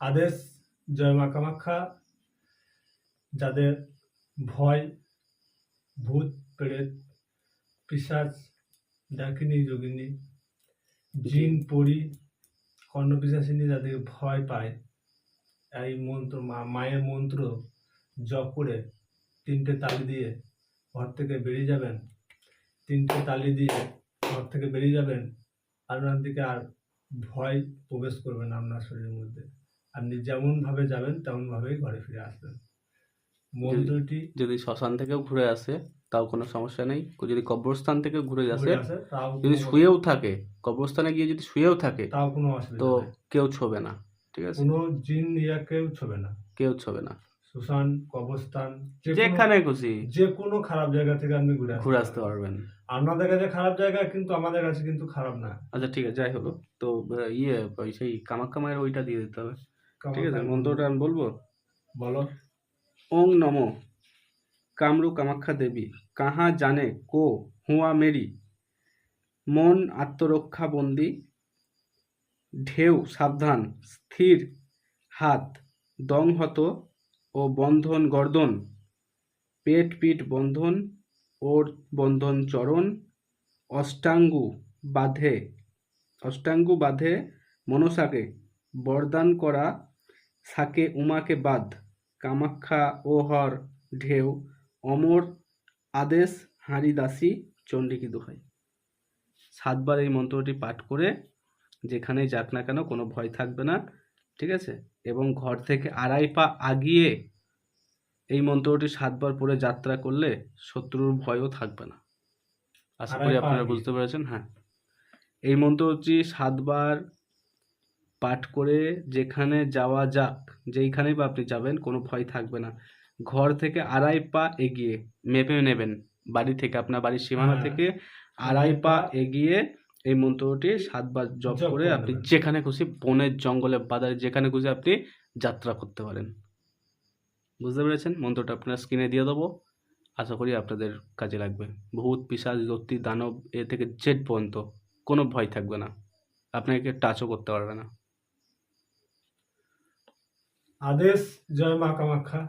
আদেশ, জয় মা কামাখ্যা, যাদের ভয়, ভূত, প্রেত, পিসাচ, ডাকিনী, যোগিনী, জিন, পরি কর্ণপিসাচিনী যাদের ভয় পায়, এই মন্ত্র, মা- মায়ের মন্ত্র জপ করে তিনটে তালি দিয়ে ঘর থেকে বেরিয়ে যাবেন। তিনটে তালি দিয়ে ঘর থেকে বেরিয়ে যাবেন। আপনার দিকে আর ভয় প্রবেশ করবে না আপনার শরীরের মধ্যে। আপনি যেমনভাবে যাবেন তেমনভাবেই ঘরে ফিরে আসবেন। মন্ত্রটি যদি শ্মশান থেকেও ঘুরে আসে তাও কোনো সমস্যা নেই। যদি কবরস্থান থেকে ঘুরে আসে যদি শুয়েও থাকে কবরস্থানে গিয়ে যদি শুয়েও থাকে তাও কোনো অসুবিধা তো কেউ ছবে না। ঠিক আছে? কোনো জিন ইয়া কেউ ছবে না। কেউ ছবে না। সুশান কবরস্থান যেখানে খুশি। যে কোনো খারাপ জায়গা থেকে আপনি ঘুরে ঘুরে আসতে পারবেন। আপনাদের কাছে খারাপ জায়গা কিন্তু আমাদের কাছে কিন্তু খারাপ না। আচ্ছা ঠিক আছে যাই হলো তো ইয়ে সেই কামাখ্যা মায়ের ওইটা দিয়ে দিতে হবে। ঠিক আছে মন্ত্রটা আমি বলব? বলো। ওং নম কামরু কামাখ্যা দেবী কাহা জানে কো হুয়া মেরি মন আত্মরক্ষা বন্দি ঢেউ সাবধান স্থির হাত দংহত ও বন্ধন গর্দন পেট পিঠ বন্ধন ওর বন্ধন চরণ অষ্টাঙ্গু বাঁধে অষ্টাঙ্গু বাঁধে মনসাকে বরদান করা সাকে উমাকে বাদ কামাখ্যা ও হর ঢেউ অমর আদেশ হাঁড়ি দাসী চণ্ডীকে দোহাই। সাতবার এই মন্ত্রটি পাঠ করে যেখানেই যাক না কেন কোনো ভয় থাকবে না ঠিক আছে? এবং ঘর থেকে আড়াই পা আগিয়ে এই মন্ত্রটি সাতবার পরে যাত্রা করলে শত্রুর ভয়ও থাকবে না। আশা করি আপনারা বুঝতে পেরেছেন? হ্যাঁ। এই মন্ত্রটি সাতবার পাঠ করে যেখানে যাওয়া যাক যেইখানেই বা আপনি যাবেন কোনো ভয় থাকবে না। ঘর থেকে আড়াই পা এগিয়ে মেপে নেবেন। বাড়ি থেকে আপনার বাড়ির সীমানা হ্যাঁ। থেকে আড়াই পা এগিয়ে এই মন্ত্রটি সাতবার জপ করে আপনি যেখানে খুশি বনের জঙ্গলে বাজারে যেখানে খুশি আপনি যাত্রা করতে পারেন। বুঝতে পেরেছেন? মন্ত্রটা আপনার স্ক্রিনে দিয়ে দেবো। আশা করি আপনাদের কাজে লাগবে। ভূত পিসাজ দত্তি দানব এ থেকে জেড পর্যন্ত কোনো ভয় থাকবে না। আপনাকে টাচও করতে পারবে না। আদেশ জয় মা কামাখ্যা।